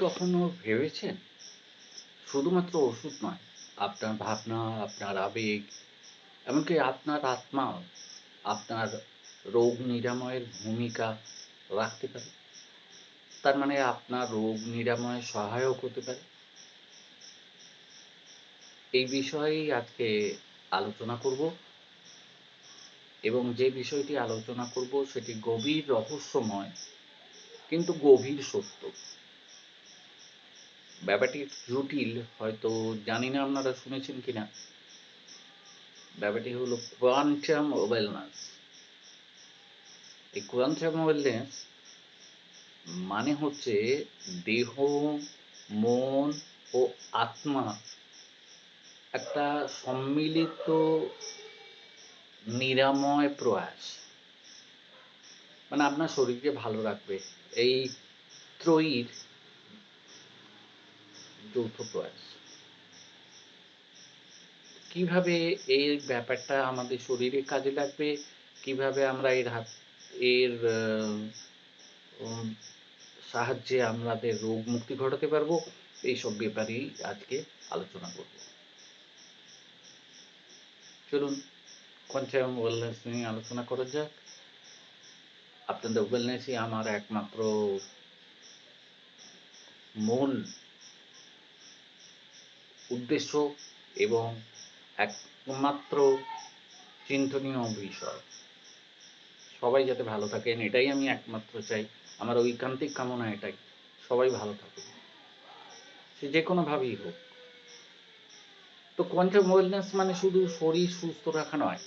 কখনো ভেবেছেন? শুধুমাত্র ওষুধ নয়, আপনার ভাবনা, আপনার আবেগ, এমনকি আপনার আত্মাও আপনার রোগ নিরাময়ের ভূমিকা রাখতে পারে? তার মানে আপনার রোগ নিরাময়ে সহায়ক হতে পারে? এই বিষয়েই আজকে আলোচনা করব এবং যে বিষয়টি আলোচনা করব সেটি গভীর রহস্যময়, কিন্তু গভীর সত্য। ব্যাপারটি জটিল, হয়তো জানি না আপনারা শুনেছেন কিনা। ব্যাপারটি হলো কোয়ান্টাম ওয়েলনেস এই কোয়ান্টাম ওয়েলনেস মানে হচ্ছে দেহ, মন ও আত্মা একটা সম্মিলিত নিরাময় প্রয়াস। মানে আপনার শরীরকে ভালো রাখবে। এই ত্রয়ীর যৌথ প্রয়াস কীভাবে এই ব্যাপারটা আমাদের শরীরে কাজে লাগবে? কীভাবে আমরা এর হাত, এর সাহায্যে আমাদের রোগ মুক্তি ঘটাতে পারব? এইসব ব্যাপারেই আজকে আলোচনা করব। চলুন কোয়ান্টাম ওয়েলনেস নিয়ে আলোচনা করা যাক। আপনাদের ওয়েলনেসই আমার একমাত্র মূল উদ্দেশ্য এবং একমাত্র চিন্তনীয় বিষয়। সবাই যাতে ভালো থাকেন, এটাই আমি একমাত্র চাই। আমার ঐকান্তিক কামনা এটাই। সবাই ভালো থাকুন সে যে কোনোভাবেই হোক। তো কোয়ান্টাম ওয়েলনেস মানে শুধু শরীর সুস্থ রাখা নয়।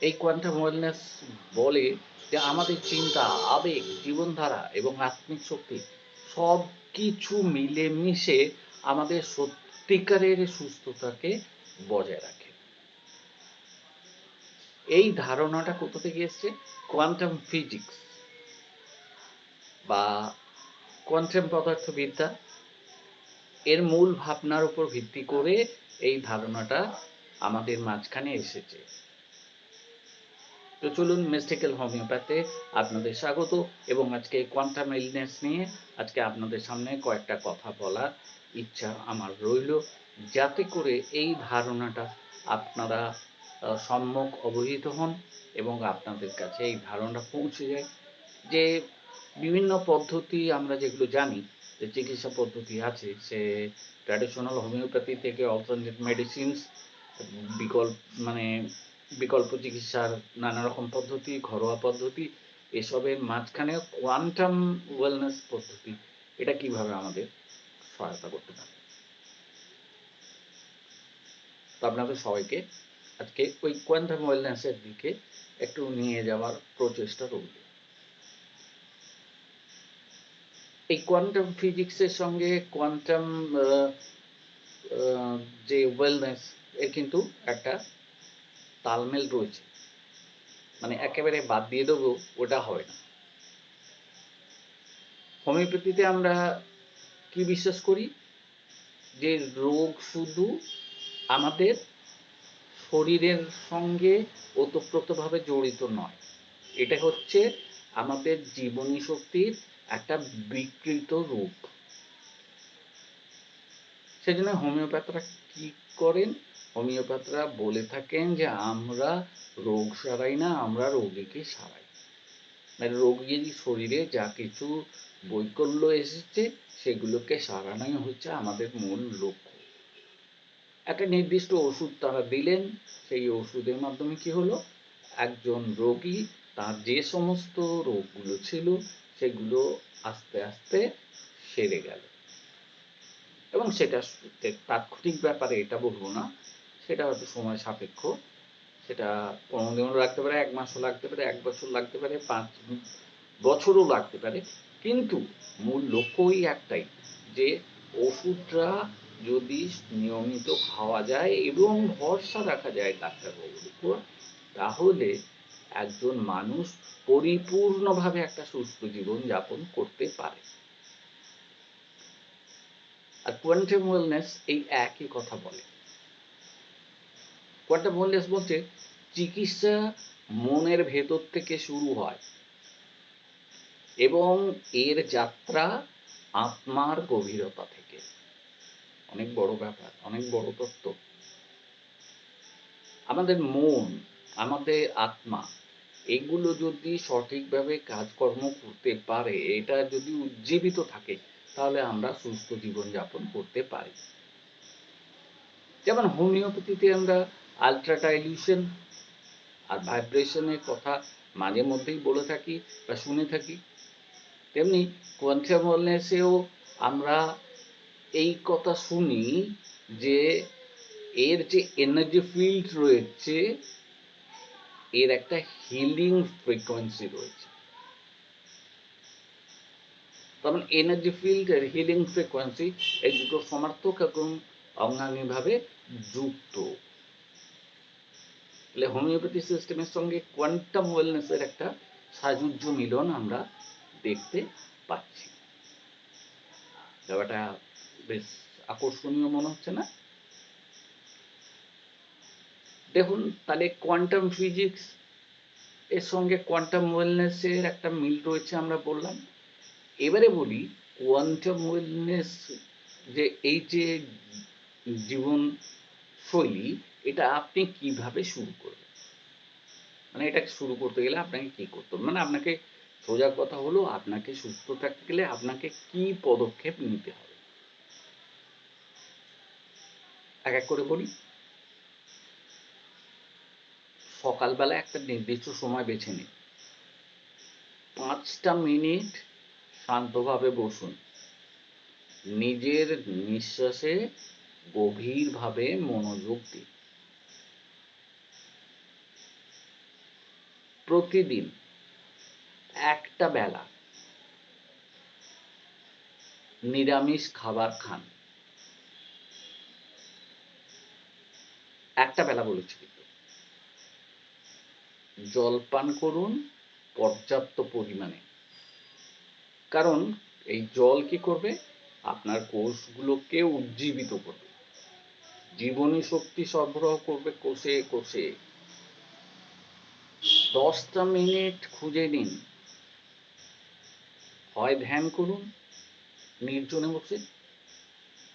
এই কোয়ান্টাম ওয়েলনেস বলে যে আমাদের চিন্তা, আবেগ, জীবনধারা এবং আত্মিক শক্তি সব কিছু মিলেমিশে আমাদের সত্যিকারের সুস্থতাকে বজায় রাখে। এই ধারণাটা কোথা থেকে এসছে? কোয়ান্টাম ফিজিক্স বা কোয়ান্টাম পদার্থবিদ্যা। এর মূল ভাবনার উপর ভিত্তি করে এই ধারণাটা আমাদের মাঝখানে এসেছে। তো চলুন মিস্টিক্যাল হোমিওপ্যাথে আপনাদের স্বাগত এবং আজকে কোয়ান্টাম ইলনেস নিয়ে আজকে আপনাদের সামনে কয়েকটা কথা বলার ইচ্ছা আমার রইল। যাতে করে এই ধারণাটা আপনারা সম্যক অবহিত হন এবং আপনাদের কাছে এই ধারণাটা পৌঁছে যায়। যে বিভিন্ন পদ্ধতি আমরা যেগুলো জানি, যে চিকিৎসা পদ্ধতি আছে, সে ট্র্যাডিশনাল হোমিওপ্যাথি থেকে অল্টারনেট মেডিসিনস বিকল্প মানে বিকল্প চিকিৎসার নানা রকম পদ্ধতি, ঘরোয়া পদ্ধতি, এসবের মাঝখানে কোয়ান্টাম ওয়েলনেস পদ্ধতি, এটা কীভাবে আমাদের সহায়তা করতে পারে। তো আপনাদের সবাইকে আজকে ওই কোয়ান্টাম ওয়েলনেসের দিকে একটু নিয়ে যাওয়ার প্রচেষ্টা রইল। এই কোয়ান্টাম ফিজিক্সের সঙ্গে কোয়ান্টাম যে ওয়েলনেস এর কিন্তু একটা তালমেল রয়েছে। মানে একেবারে বাদ দিয়ে দেবো, ওটা হয় না। হোমিওপ্যাথিতে আমরা কি বিশ্বাস করি? যে রোগ শুধু আমাদের শরীরের সঙ্গে ওতপ্রোতভাবে জড়িত নয়। এটা হচ্ছে আমাদের জীবনী শক্তির একটা বিকৃত রূপ। সেজন্য হোমিওপ্যাথরা কি করেন? হোমিওপ্যাথরা বলে থাকেন যে, আমরা রোগ সারাই না, আমরা রোগীকে সারাই। মানে রোগীর শরীরে যা কিছু বৈকল্য এসেছে সেগুলোকে সারানোই হচ্ছে আমাদের মূল লক্ষ্য। একটা নির্দিষ্ট ওষুধ তারা দিলেন, সেই ওষুধের মাধ্যমে কি হলো? একজন রোগী, তার যে সমস্ত রোগগুলো ছিল, সেগুলো আস্তে আস্তে সেরে গেল। এবং সেটা তাৎক্ষণিক ব্যাপারে এটা বলব না, সেটা হয়তো সময় সাপেক্ষ। সেটা পনেরো দিনও লাগতে পারে, এক মাসও লাগতে পারে, এক বছর লাগতে পারে, পাঁচ বছরও লাগতে পারে। কিন্তু মূল লক্ষ্যই একটাই যে ওষুধটা যদি নিয়মিত খাওয়া যায় এবং ভরসা রাখা যায় ডাক্তারবাবুর উপর, তাহলে একজন মানুষ পরিপূর্ণভাবে একটা সুস্থ জীবন যাপন করতে পারে। আর কোয়ান্টাম ওয়েলনেস এই একই কথা বলে। কোয়ান্টাম ওয়েলনেস বলছে চিকিৎসা মনের ভেতর থেকে শুরু হয়। এবং এর যাত্রা আত্মার গভীরতা থেকে। অনেক বড় ব্যাপার, অনেক বড় তত্ত্ব। আমাদের মন, আমাদের আত্মা, এগুলো যদি সঠিকভাবে কাজকর্ম করতে পারে, এটা যদি উজ্জীবিত থাকে, তাহলে আমরা সুস্থ জীবনযাপন করতে পারি। যেমন হোমিওপ্যাথিতে আমরা আলট্রাটাইলিউশন আর ভাইব্রেশনের কথা মাঝে মধ্যেই বলে থাকি বা শুনে থাকি। তেমনি কোয়ান্টাম ওয়েলনেসেও আমরা এই কথা শুনি যে এর যে এনার্জি ফিল্ড রয়েছে, এর একটা হিলিং ফ্রিকোয়েন্সি রয়েছে। তখন এনার্জি ফিল্ড আর হিলিং ফ্রিকোয়েন্সি এই দুটো সমার্থক এবং অঙ্গাঙ্গিভাবে যুক্ত। হোমিওপ্যাথি সিস্টেমের সঙ্গে কোয়ান্টাম ওয়েলনেসের একটা সাজুজ্য মিলন আমরা দেখতে পাচ্ছি। ব্যাপারটা বেশ আকর্ষণীয় মনে হচ্ছে না? দেখুন, তাহলে কোয়ান্টাম ফিজিক্স এর সঙ্গে কোয়ান্টাম ওয়েলনেসের একটা মিল রয়েছে আমরা বললাম। এবারে বলি কোয়ান্টাম ওয়েলনেস যে এই যে জীবন শৈলী, এটা আপনি কীভাবে শুরু করবেন? মানে এটা শুরু করতে গেলে আপনাকে কি করতে হবে? মানে আপনাকে সোজা কথা হলো আপনাকে সুস্থ থাকতে গেলে আপনাকে কি পদক্ষেপ নিতে হবে? এক এক করে বলি। সকালবেলা একটা নির্দিষ্ট সময় বেছে নিন। পাঁচটা মিনিট শান্তভাবে বসুন। নিজের নিঃশ্বাসে গভীরভাবে মনোযোগ দিন। প্রতিদিন একটা বেলা নিরামিষ খাবার খান। একটা বেলা বলেছি কিন্তু। জল পান করুন পর্যাপ্ত পরিমাণে। কারণ এই জল কি করবে? আপনার কোষগুলোকে উজ্জীবিত করবে। জীবনী শক্তি সরবরাহ করবে কোষে কোষে। দশটা মিনিট খুঁজে নিন। হয় ধ্যান করুন, নির্জনে বসে।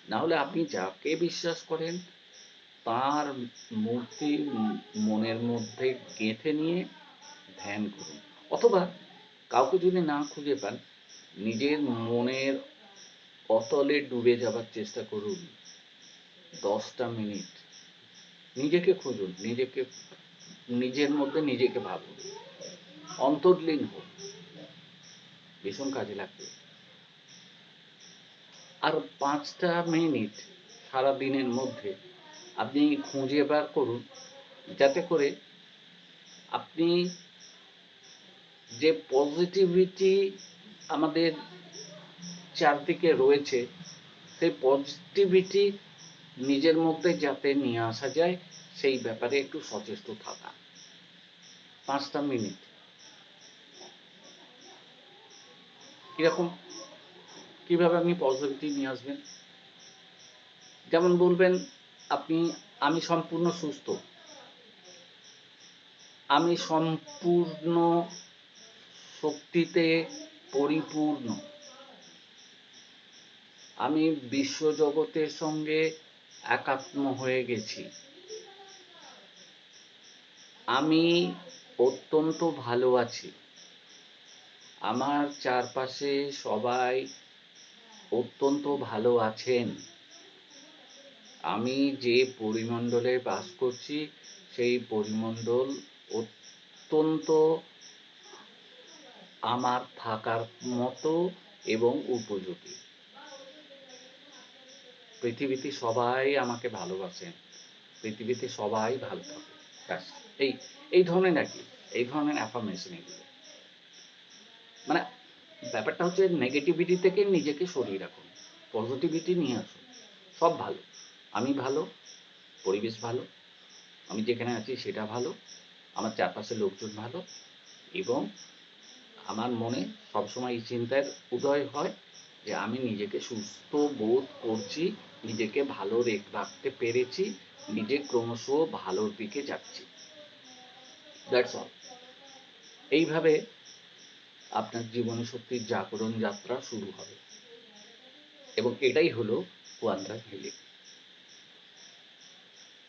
না হলে আপনি যাকে বিশ্বাস করেন, তার মূর্তি মনের মধ্যে গেঁথে নিয়ে ধ্যান করুন। অথবা কাউকে যদি না খুঁজে পান, নিজের মনের অতলে ডুবে যাবার চেষ্টা করুন। দশটা মিনিট নিজেকে খুঁজুন, নিজেকে, নিজের মধ্যে নিজেকে ভাবুন। অন্তর্লীন হোক ভীষণ কাজে লাগবে। আর পাঁচটা মিনিট সারা দিনের মধ্যে আপনি খুঁজে বার করুন, যাতে করে আপনি যে পজিটিভিটি আমাদের চারদিকে রয়েছে, সেই পজিটিভিটি নিজের মধ্যে যাতে নিয়ে আসা যায়, সেই ব্যাপারে একটু সচেষ্ট থাকা। পাঁচটা মিনিট। কীরকম, কীভাবে আপনি পজিটিভিটি নিয়ে আসবেন? যেমন বলবেন, আপনি, আমি সম্পূর্ণ সুস্থ। আমি সম্পূর্ণ শক্তিতে পরিপূর্ণ। আমি বিশ্বজগতের সঙ্গে একাত্ম হয়ে গেছি। আমি অত্যন্ত ভালো আছি। আমার চারপাশে সবাই অত্যন্ত ভালো আছেন। আমি যে পরিমণ্ডলে বাস করছি, সেই পরিমণ্ডল অত্যন্ত আমার থাকার মতো এবং উপযোগী। পৃথিবীতে সবাই আমাকে ভালোবাসেন। পৃথিবীতে সবাই ভালো থাকে ব্যাস। এই এই ধরনের নাকি? এই ধরনের অ্যাফার্মেশন এগুলো। ব্যাপারটা হচ্ছে নেগেটিভিটি থেকে নিজেকে সরিয়ে রাখুন। পজিটিভিটি নিয়ে আসুন। সব ভালো। আমি ভালো, পরিবেশ ভালো, আমি যেখানে আছি সেটা ভালো, আমার চারপাশের লোকজন ভালো, এবং আমার মনে সবসময় এই চিন্তার উদয় হয় যে আমি নিজেকে সুস্থ বোধ করছি, নিজেকে ভালো রাখতে পেরেছি, নিজে ক্রমশ ভালোর দিকে যাচ্ছি। দ্যাটস অল এইভাবে আপনার জীবনে শক্তির জাগরণ যাত্রা শুরু হবে। এবং এটাই হলো কোয়ান্টাম হিলিং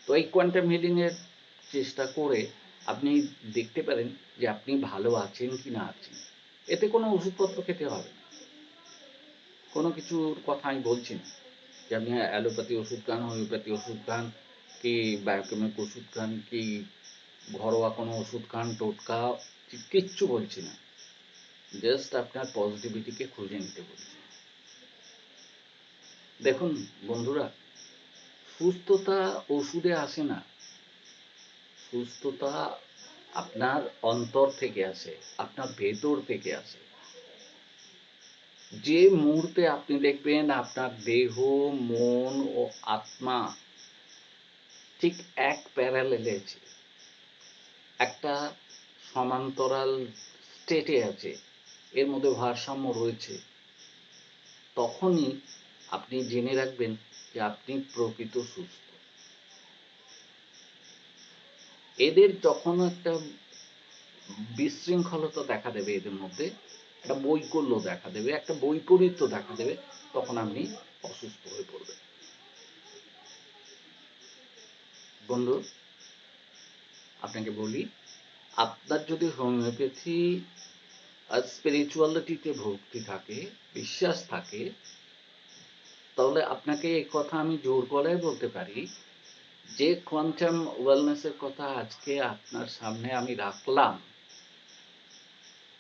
তো এই কোয়ান্টাম হিলিং এর চেষ্টা করে আপনি দেখতে পারেন যে আপনি ভালো আছেন কি না আছেন। এতে কোনো ওষুধপত্র খেতে হবে কোনো কিছুর কথা আমি বলছি না যে আপনি অ্যালোপ্যাথি ওষুধ খান, হোমিওপ্যাথি ওষুধ খান, কি বায়োকেমিক ওষুধ খান, কি ঘরোয়া কোনো ওষুধ খান, টোটকা, কিচ্ছু বলছি না। জাস্ট আপনার পজিটিভিটিকে খুঁজে নিতে বলছি দেখুন, বন্ধুরা, সুস্থতা ওষুধে আসে না। সুস্থতা আপনার অন্তর থেকে আসে, আপনার ভেতর থেকে আসে। যে মুহূর্তে আপনি দেখবেন আপনার দেহ, মন ও আত্মা ঠিক এক প্যারালেলে আছে, একটা সমান্তরাল স্টেটে আছে এর মধ্যে ভারসাম্য রয়েছে। তখনই আপনি জেনে রাখবেন যে আপনি প্রকৃত সুস্থ। এদের যখন একটা বিশৃঙ্খলতা দেখা দেবে এদের মধ্যে, একটা বৈকল্য দেখা দেবে, একটা বৈপরীত্য দেখা দেবে, তখন আপনি অসুস্থ হয়ে পড়বেন। বন্ধু, আপনাকে বলি, আপনার যদি হোমিওপ্যাথি আর স্পিরিচুয়ালিটিতে ভক্তি থাকে, বিশ্বাস থাকে, তাহলে আপনাকে এই কথা আমি জোর গলায় বলতে পারি। যে কোয়ান্টাম ওয়েলনেসের কথা আজকে আপনার সামনে আমি রাখলাম,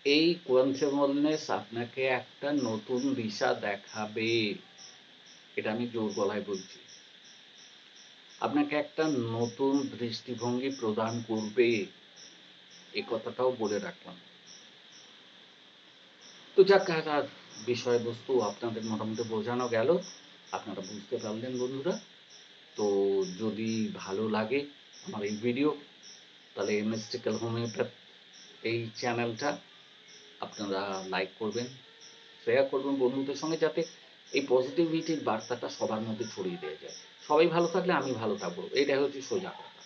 এই কোয়ান্টাম ওয়েলনেস আপনাকে একটা নতুন দিশা দেখাবে। এটা আমি জোর গলায় বলছি। আপনাকে একটা নতুন দৃষ্টিভঙ্গি প্রদান করবে। এই কথাটাও বলে রাখলাম। তো যাক, আর বিষয়বস্তু আপনাদের মোটামুটি বোঝানো গেল। আপনারা বুঝতে পারলেন, বন্ধুরা। তো যদি ভালো লাগে আমার এই ভিডিও, তাহলে মিস্টিক্যাল হোমিওপ্যাথ এই চ্যানেলটা আপনারা লাইক করবেন, শেয়ার করবেন বন্ধুদের সঙ্গে, যাতে এই পজিটিভিটির বার্তাটা সবার মধ্যে ছড়িয়ে দেওয়া যায়। সবাই ভালো থাকলে আমি ভালো থাকব। এটাই হচ্ছে সোজা কথা।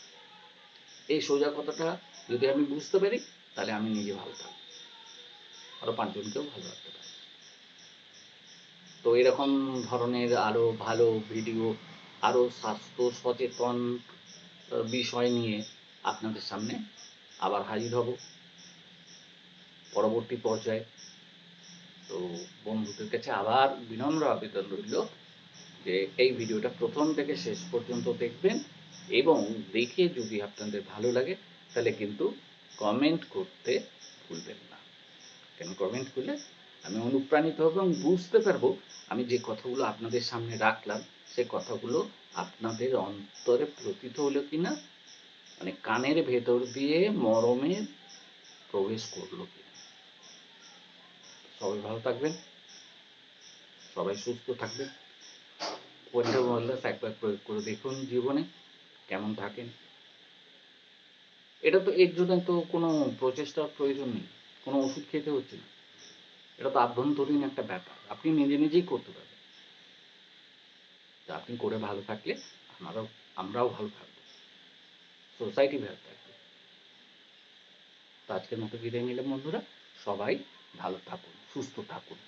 এই সোজা কথাটা যদি আমি বুঝতে পারি, তাহলে আমি নিজে ভালো থাকব। আরও পাঁচজনকেও ভালো রাখতে পারি তো এরকম ধরনের আরও ভালো ভিডিও, আরও স্বাস্থ্য সচেতন বিষয় নিয়ে আপনাদের সামনে আবার হাজির হব। পরবর্তী পর্যায়ে তো বন্ধুদের কাছে আবার বিনম্র আবেদন রইল যে এই ভিডিওটা প্রথম থেকে শেষ পর্যন্ত দেখবেন এবং দেখে যদি আপনাদের ভালো লাগে তাহলে কিন্তু কমেন্ট করতে ভুলবেন না। কেন কমেন্ট করলে আমি অনুপ্রাণিত হব এবং বুঝতে পারব আমি যে কথাগুলো আপনাদের সামনে রাখলাম, সে কথাগুলো আপনাদের অন্তরে প্রতীত হলো কিনা মানে কানের ভেতর দিয়ে মরমে প্রবেশ করল কিনা। সবাই ভালো থাকবেন, সবাই সুস্থ থাকবেন। কোয়ান্টাম ওয়েলনেস একবার প্রয়োগ করে দেখুন জীবনে কেমন থাকেন। এটা তো এর জন্য তো কোনো প্রচেষ্টার প্রয়োজন নেই। কোনো ওষুধ খেতে হচ্ছে না। এটা তো আভ্যন্তরীণ একটা ব্যাপার। আপনি নিজে নিজেই করতে পারবেন। তা আপনি করে ভালো থাকলে আমরাও আমরাও ভালো থাকব। সোসাইটি ভালো থাকবে। তো আজকের মতো বিদায় নিলাম বন্ধুরা। সবাই ভালো থাকুন, সুস্থ থাকুন।